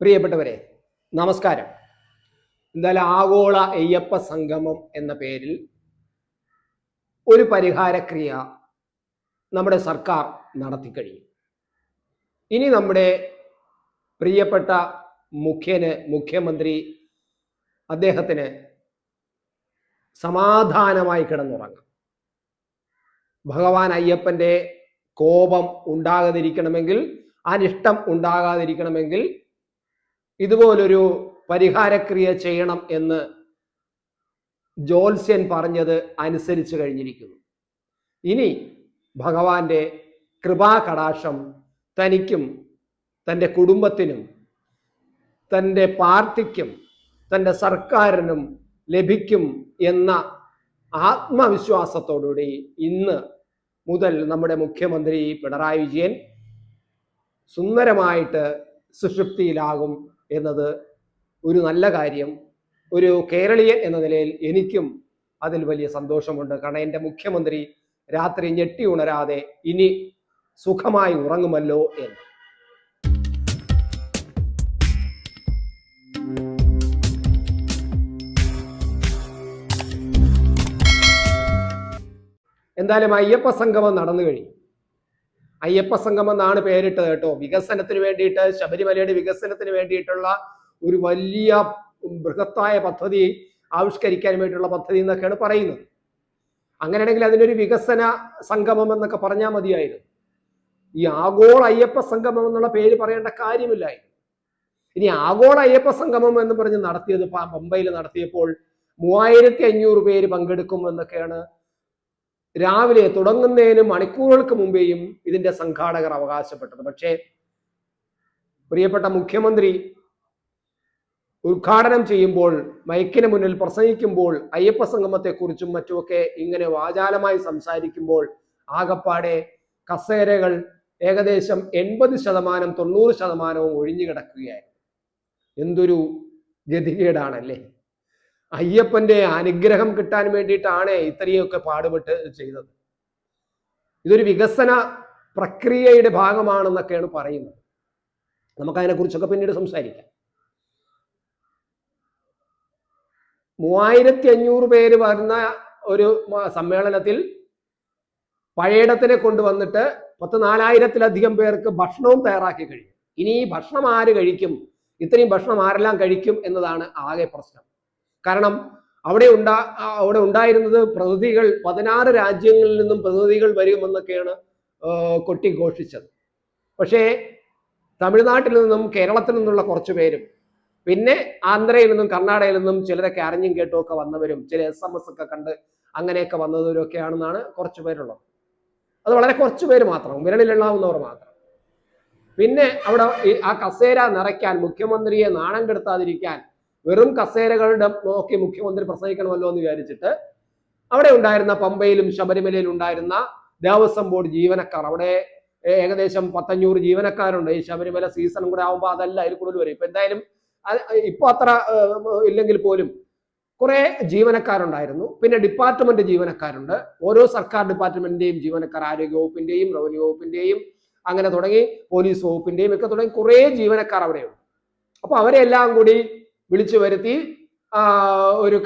പ്രിയപ്പെട്ടവരെ നമസ്കാരം. എന്തായാലും ആഗോള അയ്യപ്പ സംഗമം എന്ന പേരിൽ ഒരു പരിഹാരക്രിയ നമ്മുടെ സർക്കാർ നടത്തിക്കഴിഞ്ഞു ഇനി നമ്മുടെ പ്രിയപ്പെട്ട മുഖ്യന് മുഖ്യമന്ത്രി അദ്ദേഹത്തിന് സമാധാനമായി കിടന്നുറങ്ങാം. ഭഗവാൻ അയ്യപ്പന്റെ കോപം ഉണ്ടാകാതിരിക്കണമെങ്കിൽ അനിഷ്ടം ഉണ്ടാകാതിരിക്കണമെങ്കിൽ ഇതുപോലൊരു പരിഹാരക്രിയ ചെയ്യണം എന്ന് ജോത്സ്യൻ പറഞ്ഞത് അനുസരിച്ച് കഴിഞ്ഞിരിക്കുന്നു. ഇനി ഭഗവാന്റെ കൃപാകടാക്ഷം തനിക്കും തന്റെ കുടുംബത്തിനും തന്റെ പാർട്ടിക്കും തന്റെ സർക്കാരിനും ലഭിക്കും എന്ന ആത്മവിശ്വാസത്തോടുകൂടി ഇന്ന് മുതൽ നമ്മുടെ മുഖ്യമന്ത്രി പിണറായി വിജയൻ സുന്ദരമായിട്ട് സുഷുപ്തിയിലാകും എന്നത് ഒരു നല്ല കാര്യം. ഒരു കേരളീയൻ എന്ന നിലയിൽ എനിക്കും അതിൽ വലിയ സന്തോഷമുണ്ട്. കാരണം എന്റെ മുഖ്യമന്ത്രി രാത്രി ഞെട്ടി ഉണരാതെ ഇനി സുഖമായി ഉറങ്ങുമല്ലോ എന്ന്. എന്തായാലും അയ്യപ്പ സംഗമം നടന്നു കഴിഞ്ഞു. അയ്യപ്പ സംഗമം എന്നാണ് പേരിട്ടത് കേട്ടോ. വികസനത്തിന് വേണ്ടിയിട്ട് ശബരിമലയുടെ വികസനത്തിന് വേണ്ടിയിട്ടുള്ള ഒരു വലിയ ബൃഹത്തായ പദ്ധതി ആവിഷ്കരിക്കാൻ വേണ്ടിയിട്ടുള്ള പദ്ധതി എന്നൊക്കെയാണ് പറയുന്നത്. അങ്ങനെയാണെങ്കിൽ അതിനൊരു വികസന സംഗമം എന്നൊക്കെ പറഞ്ഞാൽ മതിയായിരുന്നു. ഈ ആഗോള അയ്യപ്പ സംഗമം എന്നുള്ള പേര് പറയേണ്ട കാര്യമില്ലായിരുന്നു. ഇനി ആഗോള അയ്യപ്പ സംഗമം എന്ന് പറഞ്ഞ് നടത്തിയത് പമ്പയിൽ നടത്തിയപ്പോൾ മൂവായിരത്തി അഞ്ഞൂറ് പേര് പങ്കെടുക്കും എന്നൊക്കെയാണ് രാവിലെ തുടങ്ങുന്നതിന് മണിക്കൂറുകൾക്ക് മുമ്പേയും ഇതിന്റെ സംഘാടകർ അവകാശപ്പെട്ടത്. പക്ഷേ പ്രിയപ്പെട്ട മുഖ്യമന്ത്രി ഉദ്ഘാടനം ചെയ്യുമ്പോൾ മൈക്കിന് മുന്നിൽ പ്രസംഗിക്കുമ്പോൾ അയ്യപ്പ സംഗമത്തെക്കുറിച്ചും മറ്റുമൊക്കെ ഇങ്ങനെ വാചാലമായി സംസാരിക്കുമ്പോൾ ആകപ്പാടെ കസേരകൾ ഏകദേശം എൺപത് ശതമാനം തൊണ്ണൂറ് ശതമാനവും ഒഴിഞ്ഞു കിടക്കുകയായിരുന്നു എന്തൊരു ഗതികേടാണല്ലേ? അയ്യപ്പന്റെ അനുഗ്രഹം കിട്ടാൻ വേണ്ടിയിട്ടാണ് ഇത്രയൊക്കെ പാടുപെട്ട് ചെയ്തത്. ഇതൊരു വികസന പ്രക്രിയയുടെ ഭാഗമാണെന്നൊക്കെയാണ് പറയുന്നത്. നമുക്കതിനെ കുറിച്ചൊക്കെ പിന്നീട് സംസാരിക്കാം. മൂവായിരത്തി അഞ്ഞൂറ് പേര് വരുന്ന ഒരു സമ്മേളനത്തിൽ പഴയടത്തിനെ കൊണ്ടുവന്നിട്ട് പത്ത് നാലായിരത്തിലധികം പേർക്ക് ഭക്ഷണവും തയ്യാറാക്കി കഴിഞ്ഞു ഇനി ഈ ഭക്ഷണം ആര് കഴിക്കും? ഇത്രയും ഭക്ഷണം ആരെല്ലാം കഴിക്കും എന്നതാണ് ആകെ പ്രശ്നം. കാരണം അവിടെ ഉണ്ടാ അവിടെ ഉണ്ടായിരുന്നത് പ്രതിനിധികൾ പതിനാറ് രാജ്യങ്ങളിൽ നിന്നും പ്രതിനിധികൾ വരുമെന്നൊക്കെയാണ് കൊട്ടിഘോഷിച്ചത്. പക്ഷേ തമിഴ്നാട്ടിൽ നിന്നും കേരളത്തിൽ നിന്നുള്ള കുറച്ച് പേരും പിന്നെ ആന്ധ്രയിൽ നിന്നും കർണാടകയിൽ നിന്നും ചിലരൊക്കെ അറിഞ്ഞും കേട്ടും ഒക്കെ വന്നവരും ചില എസ് എം എസ് ഒക്കെ കണ്ട് അങ്ങനെയൊക്കെ വന്നവരും ഒക്കെയാണെന്നാണ് കുറച്ച് പേരുള്ളത്. അത് വളരെ കുറച്ച് പേര് മാത്രം വിരലിലെണ്ണാവുന്നവർ മാത്രം. പിന്നെ അവിടെ ആ കസേര നിറയ്ക്കാൻ മുഖ്യമന്ത്രിയെ നാണം കെടുത്താതിരിക്കാൻ വെറും കസേരകളുടെ നോക്കി മുഖ്യമന്ത്രി പ്രസംഗിക്കണമല്ലോ എന്ന് വിചാരിച്ചിട്ട് അവിടെ ഉണ്ടായിരുന്ന പമ്പയിലും ശബരിമലയിലും ഉണ്ടായിരുന്ന ദേവസ്വം ബോർഡ് ജീവനക്കാർ അവിടെ ഏകദേശം പത്തഞ്ഞൂറ് ജീവനക്കാരുണ്ട്. ഈ ശബരിമല സീസൺ കൂടെ ആവുമ്പോൾ അതല്ല അതിൽ കൂടുതൽ വരും. ഇപ്പൊ എന്തായാലും ഇപ്പൊ അത്ര ഇല്ലെങ്കിൽ പോലും കുറെ ജീവനക്കാരുണ്ടായിരുന്നു. പിന്നെ ഡിപ്പാർട്ട്മെന്റ് ജീവനക്കാരുണ്ട്. ഓരോ സർക്കാർ ഡിപ്പാർട്ട്മെന്റിന്റെയും ജീവനക്കാർ ആരോഗ്യ വകുപ്പിന്റെയും റവന്യൂ വകുപ്പിന്റെയും അങ്ങനെ തുടങ്ങി പോലീസ് വകുപ്പിന്റെയും ഒക്കെ തുടങ്ങി കുറെ ജീവനക്കാർ അവിടെയുണ്ട്. അപ്പൊ അവരെല്ലാം കൂടി വിളിച്ചു വരുത്തി ഒരു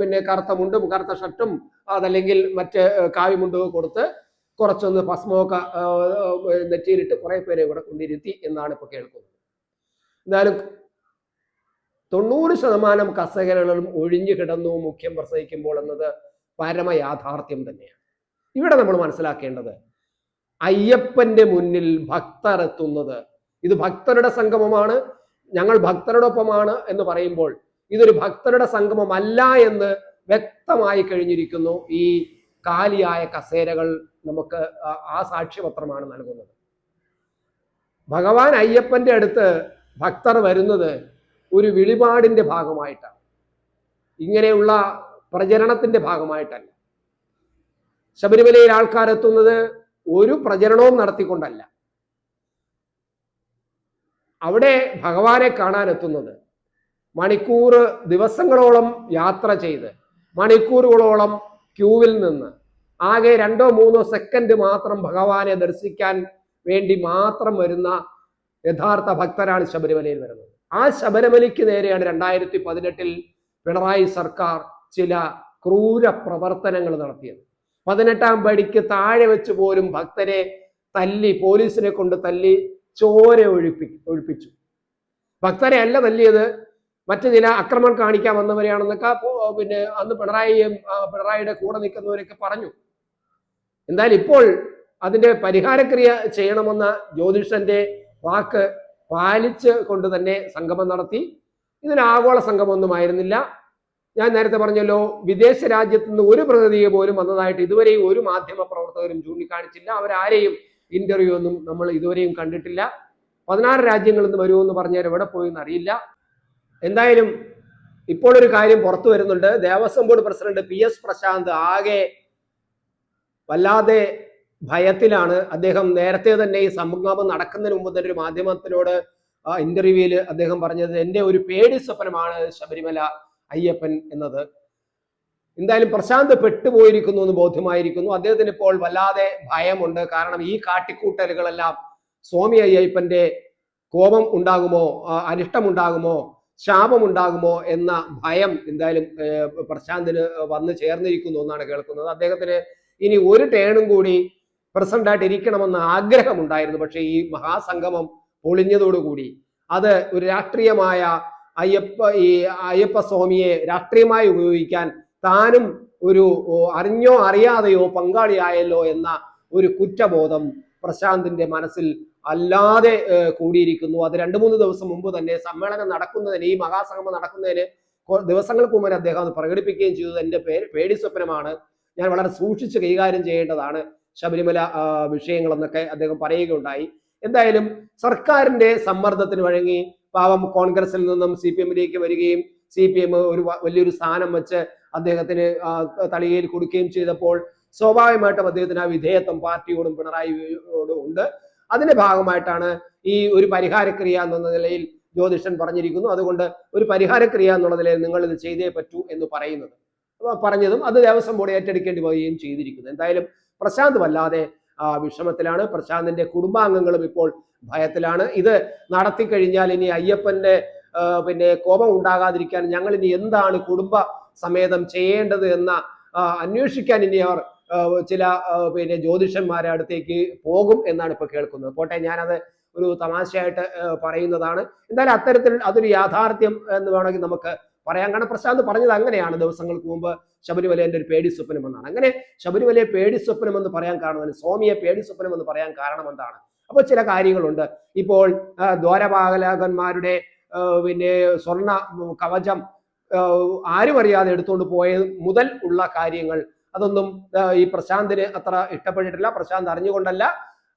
പിന്നെ കറുത്ത മുണ്ടും കറുത്ത ഷർട്ടും അതല്ലെങ്കിൽ മറ്റ് കാവിമുണ്ടും കൊടുത്ത് കുറച്ചൊന്ന് ഭസ്മമൊക്കെ നെറ്റിയിലിട്ട് കുറെ പേരെ ഇവിടെ കൊണ്ടിരുത്തി എന്നാണ് ഇപ്പൊ കേൾക്കുന്നത്. എന്നാലും തൊണ്ണൂറ് ശതമാനം കസേരകളും ഒഴിഞ്ഞു കിടന്നു മുഖ്യം പ്രസവിക്കുമ്പോൾ എന്നത് പരമ യാഥാർത്ഥ്യം തന്നെയാണ്. ഇവിടെ നമ്മൾ മനസ്സിലാക്കേണ്ടത് അയ്യപ്പന്റെ മുന്നിൽ ഭക്തർ എത്തുന്നത് ഇത് ഭക്തരുടെ സംഗമമാണ് ഞങ്ങൾ ഭക്തരോടൊപ്പമാണ് എന്ന് പറയുമ്പോൾ ഇതൊരു ഭക്തരുടെ സംഗമമല്ല എന്ന് വ്യക്തമായി കഴിഞ്ഞിരിക്കുന്നു. ഈ കാലിയായ കസേരകൾ നമുക്ക് ആ സാക്ഷ്യപത്രമാണ് നൽകുന്നത്. ഭഗവാൻ അയ്യപ്പന്റെ അടുത്ത് ഭക്തർ വരുന്നത് ഒരു വിളിപാടിന്റെ ഭാഗമായിട്ടാണ്. ഇങ്ങനെയുള്ള പ്രചരണത്തിന്റെ ഭാഗമായിട്ടല്ല. ശബരിമലയിൽ ആൾക്കാരെത്തുന്നത് ഒരു പ്രചരണവും നടത്തിക്കൊണ്ടല്ല. അവിടെ ഭഗവാനെ കാണാൻ എത്തുന്നത് മണിക്കൂർ ദിവസങ്ങളോളം യാത്ര ചെയ്ത് മണിക്കൂറുകളോളം ക്യൂവിൽ നിന്ന് ആകെ രണ്ടോ മൂന്നോ സെക്കൻഡ് മാത്രം ഭഗവാനെ ദർശിക്കാൻ വേണ്ടി മാത്രം വരുന്ന യഥാർത്ഥ ഭക്തരാണ് ശബരിമലയിൽ വരുന്നത്. ആ ശബരിമലയ്ക്ക് നേരെയാണ് രണ്ടായിരത്തി പതിനെട്ടിൽ പിണറായി സർക്കാർ ചില ക്രൂര പ്രവർത്തനങ്ങൾ നടത്തിയത്. പതിനെട്ടാം പടിക്ക് താഴെ വെച്ച് പോലും ഭക്തരെ തല്ലി പോലീസിനെ കൊണ്ട് തല്ലി ചോര ഒഴിപ്പി ഒഴിപ്പിച്ചു. ഭക്തരെ അല്ല തല്ലിയത്. മറ്റു ചില അക്രമം കാണിക്കാൻ വന്നവരെയാണെന്നൊക്കെ പിന്നെ അന്ന് പിണറായിയും പിണറായിയുടെ കൂടെ നിൽക്കുന്നവരൊക്കെ പറഞ്ഞു. എന്തായാലും ഇപ്പോൾ അതിന്റെ പരിഹാരക്രിയ ചെയ്യണമെന്ന ജ്യോതിഷന്റെ വാക്ക് പാലിച്ച് കൊണ്ട് തന്നെ സംഗമം നടത്തി. ഇതിന് ആഗോള സംഗമമൊന്നും ആയിരുന്നില്ല. ഞാൻ നേരത്തെ പറഞ്ഞല്ലോ വിദേശ രാജ്യത്ത് നിന്ന് ഒരു പ്രതിനിധിയെ പോലും വന്നതായിട്ട് ഇതുവരെയും ഒരു മാധ്യമ പ്രവർത്തകരും ചൂണ്ടിക്കാണിച്ചില്ല. അവരാരെയും ഇന്റർവ്യൂ ഒന്നും നമ്മൾ ഇതുവരെയും കണ്ടിട്ടില്ല. പതിനാറ് രാജ്യങ്ങളിൽ നിന്ന് വരുമെന്ന് പറഞ്ഞാൽ എവിടെ പോയി അറിയില്ല. എന്തായാലും ഇപ്പോൾ ഒരു കാര്യം പുറത്തു വരുന്നുണ്ട്. Devaswom board president P S Prashanth ആകെ വല്ലാതെ ഭയത്തിലാണ്. അദ്ദേഹം നേരത്തെ തന്നെ ഈ സംഗമം നടക്കുന്നതിന് മുമ്പ് തന്നെ ഒരു മാധ്യമത്തിനോട് ആ ഇന്റർവ്യൂവിൽ അദ്ദേഹം പറഞ്ഞത് എന്റെ ഒരു പേടി സ്വപ്നമാണ് ശബരിമല അയ്യപ്പൻ എന്നത്. എന്തായാലും പ്രശാന്ത് പെട്ടുപോയിരിക്കുന്നു എന്ന് ബോധ്യമായിരിക്കുന്നു. അദ്ദേഹത്തിന് ഇപ്പോൾ വല്ലാതെ ഭയമുണ്ട്. കാരണം ഈ കാട്ടിക്കൂട്ടലുകളെല്ലാം സ്വാമി അയ്യപ്പന്റെ കോപം ഉണ്ടാകുമോ അനിഷ്ടമുണ്ടാകുമോ ശാപമുണ്ടാകുമോ എന്ന ഭയം എന്തായാലും പ്രശാന്തിന് വന്ന് ചേർന്നിരിക്കുന്നു എന്നാണ് കേൾക്കുന്നത്. അദ്ദേഹത്തിന് ഇനി ഒരു ടേണും കൂടി പ്രസിഡന്റായിട്ട് ഇരിക്കണമെന്ന് ആഗ്രഹമുണ്ടായിരുന്നു. പക്ഷേ ഈ മഹാസംഗമം പൊളിഞ്ഞതോടുകൂടി അത് ഒരു രാഷ്ട്രീയമായ അയ്യപ്പ ഈ അയ്യപ്പ സ്വാമിയെ രാഷ്ട്രീയമായി ഉപയോഗിക്കാൻ താനും ഒരു അറിഞ്ഞോ അറിയാതെയോ പങ്കാളിയായല്ലോ എന്ന ഒരു കുറ്റബോധം പ്രശാന്തിന്റെ മനസ്സിൽ അല്ലാതെ കൂടിയിരിക്കുന്നു. അത് രണ്ടു മൂന്ന് ദിവസം മുമ്പ് തന്നെ സമ്മേളനം നടക്കുന്നതിന് ഈ മഹാസംഗമം നടക്കുന്നതിന് ദിവസങ്ങൾക്ക് മുമ്പ് അദ്ദേഹം അത് പ്രകടിപ്പിക്കുകയും ചെയ്തത് എന്റെ പേര് പേടി സ്വപ്നമാണ്. ഞാൻ വളരെ സൂക്ഷിച്ച് കൈകാര്യം ചെയ്യേണ്ടതാണ് ശബരിമല വിഷയങ്ങളെന്നൊക്കെ അദ്ദേഹം പറയുകയുണ്ടായി. എന്തായാലും സർക്കാരിന്റെ സമ്മർദ്ദത്തിന് വഴങ്ങി പാവം കോൺഗ്രസിൽ നിന്നും സി പി എമ്മിലേക്ക് വരികയും സി പി എം ഒരു വലിയൊരു സ്ഥാനം വെച്ച് അദ്ദേഹത്തിന് തളികയിൽ കൊടുക്കുകയും ചെയ്തപ്പോൾ സ്വാഭാവികമായിട്ടും അദ്ദേഹത്തിന് ആ വിധേയത്വം പാർട്ടിയോടും പിണറായിയോടും ഉണ്ട്. അതിന്റെ ഭാഗമായിട്ടാണ് ഈ ഒരു പരിഹാരക്രിയ എന്ന നിലയിൽ ജ്യോതിഷൻ പറഞ്ഞിരിക്കുന്നു. അതുകൊണ്ട് ഒരു പരിഹാരക്രിയ എന്നുള്ള നിലയിൽ നിങ്ങൾ ഇത് ചെയ്തേ പറ്റൂ എന്ന് പറയുന്നത്. പറഞ്ഞതും അത് ദേവസ്വം ബോർഡ് ഏറ്റെടുക്കേണ്ടി വരികയും ചെയ്തിരിക്കുന്നു. എന്തായാലും പ്രശാന്ത് വല്ലാതെ വിഷമത്തിലാണ്. പ്രശാന്തിന്റെ കുടുംബാംഗങ്ങളും ഇപ്പോൾ ഭയത്തിലാണ്. ഇത് നടത്തി കഴിഞ്ഞാൽ ഇനി അയ്യപ്പന്റെ പിന്നെ കോപം ഉണ്ടാകാതിരിക്കാൻ ഞങ്ങൾ ഇനി എന്താണ് കുടുംബ സമേതം ചെയ്യേണ്ടത് എന്ന അന്വേഷിക്കാൻ ഇനി അവർ ചില പിന്നെ ജ്യോതിഷന്മാരെ അടുത്തേക്ക് പോകും എന്നാണ് ഇപ്പൊ കേൾക്കുന്നത്. പോട്ടെ ഞാനത് ഒരു തമാശയായിട്ട് പറയുന്നതാണ്. എന്തായാലും അത്തരത്തിൽ അതൊരു യാഥാർത്ഥ്യം എന്ന് വേണമെങ്കിൽ നമുക്ക് പറയാൻ കാരണം പ്രശാന്ത് പറഞ്ഞത് അങ്ങനെയാണ്. ദിവസങ്ങൾക്ക് മുമ്പ് ശബരിമലേന്റെ ഒരു പേടി സ്വപ്നം എന്നാണ്. അങ്ങനെ ശബരിമലയെ പേടി സ്വപ്നം എന്ന് പറയാൻ കാരണം സ്വാമിയെ പേടി സ്വപ്നം എന്ന് പറയാൻ കാരണം എന്താണ്? അപ്പോൾ ചില കാര്യങ്ങളുണ്ട്. ഇപ്പോൾ ദ്വാരപാലകന്മാരുടെ പിന്നെ സ്വർണ ഉം, കവചം ആരും അറിയാതെ എടുത്തുകൊണ്ട് പോയത് മുതൽ ഉള്ള കാര്യങ്ങൾ. അതൊന്നും ഈ പ്രശാന്തിന് അത്ര ഇഷ്ടപ്പെട്ടിട്ടില്ല. പ്രശാന്ത് അറിഞ്ഞുകൊണ്ടല്ല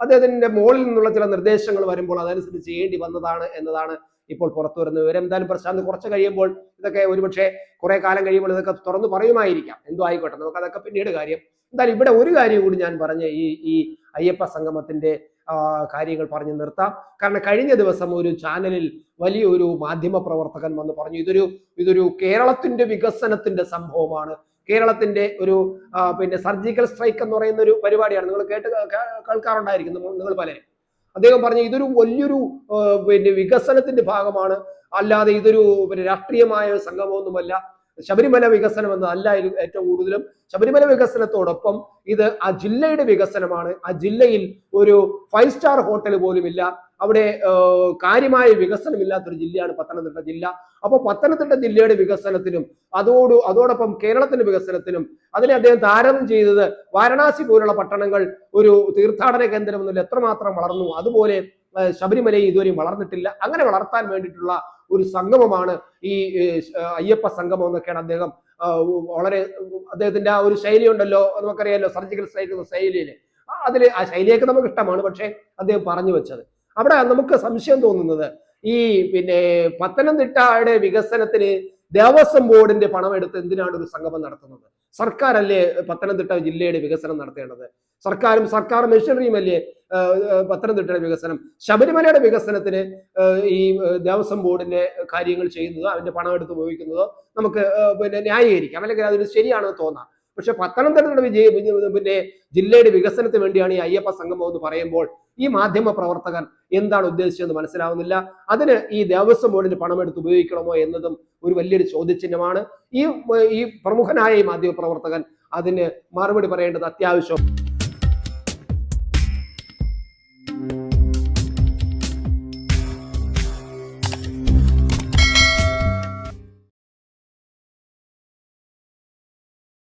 അദ്ദേഹത്തിന്റെ മുകളിൽ നിന്നുള്ള ചില നിർദ്ദേശങ്ങൾ വരുമ്പോൾ അതനുസരിച്ച് ചെയ്യേണ്ടി വന്നതാണ് എന്നതാണ് ഇപ്പോൾ പുറത്തു വരുന്ന വിവരം. എന്തായാലും പ്രശാന്ത് കുറച്ച് കഴിയുമ്പോൾ ഇതൊക്കെ ഒരുപക്ഷെ കുറെ കാലം കഴിയുമ്പോൾ ഇതൊക്കെ തുറന്നു പറയുമായിരിക്കാം. എന്തോ ആയിക്കോട്ടെ നമുക്ക് അതൊക്കെ പിന്നീട് കാര്യം. എന്തായാലും ഇവിടെ ഒരു കാര്യം കൂടി ഞാൻ പറഞ്ഞ ഈ ഈ അയ്യപ്പ സംഗമത്തിന്റെ കാര്യങ്ങൾ പറഞ്ഞു നിർത്താം. കാരണം കഴിഞ്ഞ ദിവസം ഒരു ചാനലിൽ വലിയൊരു മാധ്യമ പ്രവർത്തകൻ വന്ന് പറഞ്ഞു ഇതൊരു ഇതൊരു കേരളത്തിന്റെ വികസനത്തിന്റെ സംഭവമാണ്. കേരളത്തിന്റെ ഒരു പിന്നെ സർജിക്കൽ സ്ട്രൈക്ക് എന്ന് പറയുന്ന ഒരു പരിപാടിയാണ്. നിങ്ങൾ കേട്ട് കേൾക്കാറുണ്ടായിരിക്കും നിങ്ങൾ പലരും. അദ്ദേഹം പറഞ്ഞു ഇതൊരു വലിയൊരു പിന്നെ വികസനത്തിന്റെ ഭാഗമാണ്. അല്ലാതെ ഇതൊരു പിന്നെ രാഷ്ട്രീയമായ സംഗമമൊന്നുമല്ല. ശബരിമല വികസനം എന്ന് അല്ല ഏറ്റവും കൂടുതലും ശബരിമല വികസനത്തോടൊപ്പം ഇത് ആ ജില്ലയുടെ വികസനമാണ്. ആ ജില്ലയിൽ ഒരു ഫൈവ് സ്റ്റാർ ഹോട്ടൽ പോലുമില്ല. അവിടെ കാര്യമായ വികസനമില്ലാത്തൊരു ജില്ലയാണ് പത്തനംതിട്ട ജില്ല. അപ്പോൾ പത്തനംതിട്ട ജില്ലയുടെ വികസനത്തിനും അതോട് അതോടൊപ്പം കേരളത്തിന്റെ വികസനത്തിനും അതിനെ അദ്ദേഹം താരതമ്യം ചെയ്തത് വാരണാസി പോലുള്ള പട്ടണങ്ങൾ ഒരു തീർത്ഥാടന കേന്ദ്രം എന്നുള്ള എത്രമാത്രം വളർന്നു. അതുപോലെ ശബരിമലയും ഇതുവരെയും വളർന്നിട്ടില്ല. അങ്ങനെ വളർത്താൻ വേണ്ടിയിട്ടുള്ള ഒരു സംഗമമാണ് ഈ അയ്യപ്പ സംഗമം എന്നൊക്കെയാണ് അദ്ദേഹം വളരെ അദ്ദേഹത്തിന്റെ ആ ഒരു ശൈലി ഉണ്ടല്ലോ നമുക്കറിയാലോ സർജിക്കൽ സ്ട്രൈക്ക് ശൈലിയിൽ അതിൽ ആ ശൈലിയൊക്കെ നമുക്ക് ഇഷ്ടമാണ് പക്ഷേ അദ്ദേഹം പറഞ്ഞു വെച്ചത്. അവിടെ നമുക്ക് സംശയം തോന്നുന്നത് ഈ പിന്നെ പത്തനംതിട്ടയുടെ വികസനത്തിന് ദേവസ്വം ബോർഡിന്റെ പണം എടുത്ത് എന്തിനാണ് ഒരു സംഗമം നടത്തുന്നത്? സർക്കാരല്ലേ പത്തനംതിട്ട ജില്ലയുടെ വികസനം നടത്തേണ്ടത്? സർക്കാരും സർക്കാർ മെഷീനറിയും അല്ലേ പത്തനംതിട്ടയുടെ വികസനം? ശബരിമലയുടെ വികസനത്തിന് ഈ ദേവസ്വം ബോർഡിന്റെ കാര്യങ്ങൾ ചെയ്യുന്നതോ അതിന്റെ പണം എടുത്ത് ഉപയോഗിക്കുന്നതോ നമുക്ക് പിന്നെ ന്യായീകരിക്കാം. അല്ലെങ്കിൽ അതിന് ശരിയാണെന്ന് തോന്നാം. പക്ഷെ പത്തനംതിട്ടയുടെ വിജയ പിന്നെ ജില്ലയുടെ വികസനത്തിന് വേണ്ടിയാണ് ഈ അയ്യപ്പ സംഗമം എന്ന് പറയുമ്പോൾ ഈ മാധ്യമ പ്രവർത്തകർ എന്താണ് ഉദ്ദേശിച്ചതെന്ന് മനസ്സിലാവുന്നില്ല. അതിന് ഈ ദേവസ്വം ബോർഡിന് പണമെടുത്ത് ഉപയോഗിക്കണമോ എന്നതും ഒരു വലിയൊരു ചോദ്യചിഹ്നമാണ്. ഈ ഈ പ്രമുഖനായ ഈ മാധ്യമ പ്രവർത്തകൻ അതിന് മറുപടി പറയേണ്ടത് അത്യാവശ്യം